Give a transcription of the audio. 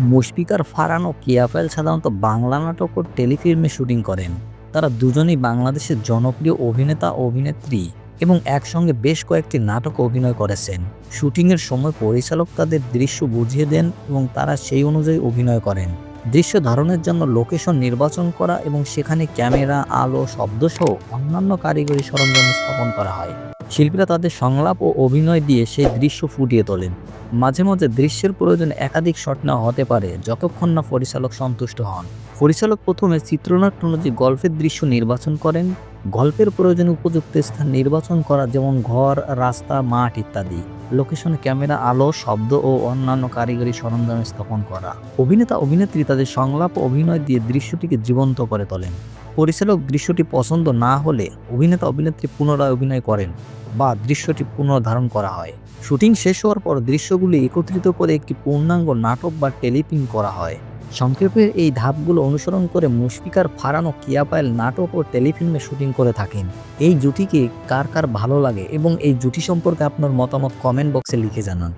মুশফিকার ফারান ও কিয়াফাইল সাধারণত বাংলা নাটক ও টেলিফিল্মে শুটিং করেন। তারা দুজনেই বাংলাদেশের জনপ্রিয় অভিনেতা, অভিনেত্রী এবং একসঙ্গে বেশ কয়েকটি নাটক অভিনয় করেছেন। শুটিংয়ের সময় পরিচালক তাদের দৃশ্য বুঝিয়ে দেন এবং তারা সেই অনুযায়ী অভিনয় করেন। দৃশ্য ধারণের জন্য লোকেশন নির্বাচন করা এবং সেখানে ক্যামেরা, আলো শব্দসহ অন্যান্য কারিগরি সরঞ্জাম স্থাপন করা হয়। শিল্পীরা তাদের সংলাপ ও অভিনয় দিয়ে সেই দৃশ্য ফুটিয়ে তোলেন। মাঝে মাঝে দৃশ্যের প্রয়োজন একাধিক শট নেওয়া হতে পারে, যতক্ষণ না পরিচালক সন্তুষ্ট হন। পরিচালক প্রথমে চিত্রনাট্য অনুযায়ী গল্পের দৃশ্য নির্বাচন করেন। গল্পের প্রয়োজনে উপযুক্ত স্থান নির্বাচন করা, যেমন ঘর, রাস্তা, মাঠ ইত্যাদি। লোকেশনে ক্যামেরা, আলো, শব্দ ও অন্যান্য কারিগরি সরঞ্জাম স্থাপন করা। অভিনেতা, অভিনেত্রী তাদের সংলাপ অভিনয় দিয়ে দৃশ্যটিকে জীবন্ত করে তোলেন। পরিচালক দৃশ্যটি পছন্দ না হলে অভিনেতা, অভিনেত্রী পুনরায় অভিনয় করেন বা দৃশ্যটি পুনর্ধারণ করা হয়। শুটিং শেষ হওয়ার পর দৃশ্যগুলি একত্রিত করে একটি পূর্ণাঙ্গ নাটক বা টেলিপিং করা হয়। সংক্ষেপে এই ধাপগুলো অনুসরণ করে মুশফিকার ফারানো কিয়াপাইল নাটক ও টেলিফিল্মে শুটিং করে থাকেন। এই জুটিকে কার কার ভালো লাগে এবং এই জুটি সম্পর্কে আপনার মতামত কমেন্ট বক্সে লিখে জানান।